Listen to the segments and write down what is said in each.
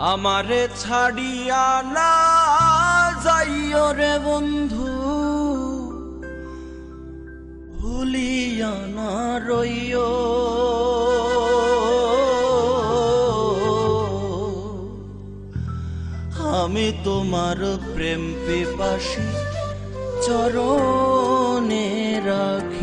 আমারে ছাড়িয়া না যাইও রে বন্ধু। ভুলিয়া না রইও। আমি তোমার প্রেম পিপাসী চরণে রাখিও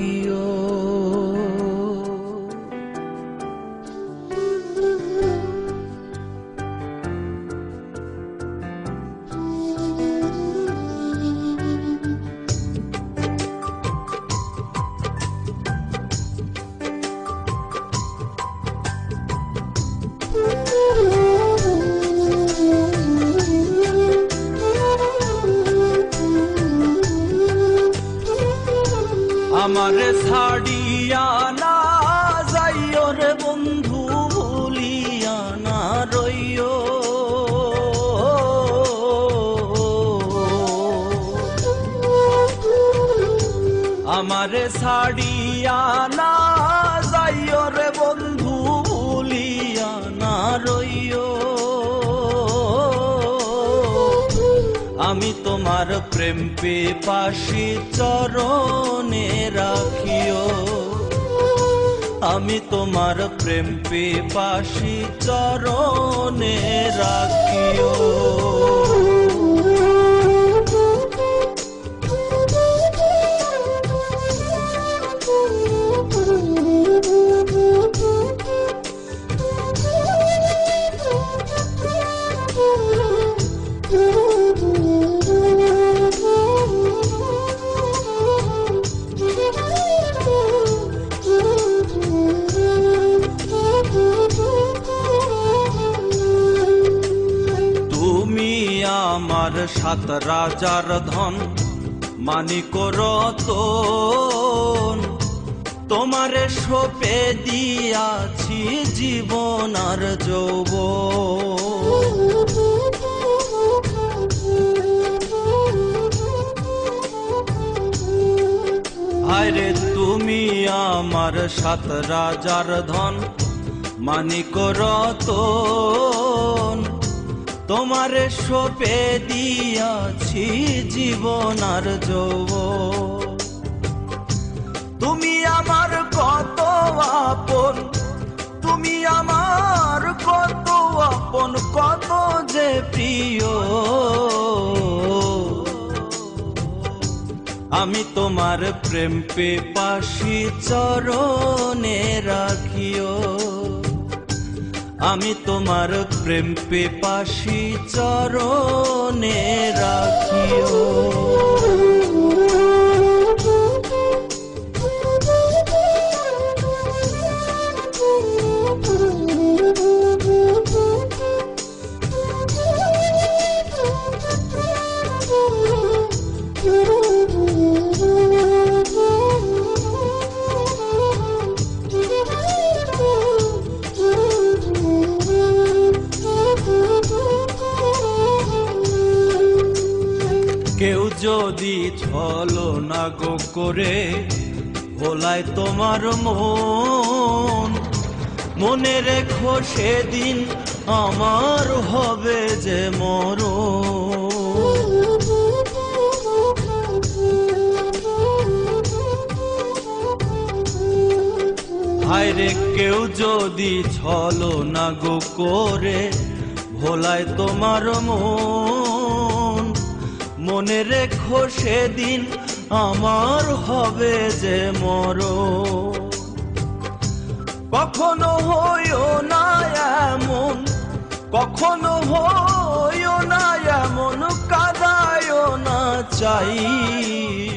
আমারে ছাড়িয়া না যাইও রে বন্ধু, ভুলিয়া না রইও। আমারে ছাড়িয়া না যাইও রে বন্ধু আমি তোমার প্রেম পে পাশি চরণে রাখিও। আমি তোমার প্রেম পে পাশি চরণে রাখিও। আমার সাত রাজার ধন মানিক রতন তোমারে সোপে দিয়াছি জীবন আর যৌব আরে তুমি আমার সাত রাজার ধন মানিক রতন তোমারে সোপে দিয়াছি জীবন আর যৌব তুমি আমার কত আপন, তুমি আমার কত আপন, কত যে প্রিয়। আমি তোমার প্রেম পেপাসি চরণে রাখিও। আমি তোমার প্রেম পেপাশি চরণে রাখিও। কেউ যদি ছলো না গো করে, ভোলায় তোমার মন। মনে রেখো সেদিন আমার হবে যে মর হায়রে কেউ যদি ছলো না গো করে, ভোলায় তোমার মন। মনে রেখো সেদিন আমার হবে যে মর। কখনো হইও না এমন, কখনো হইও না এমন, কাদায়ও না চাই।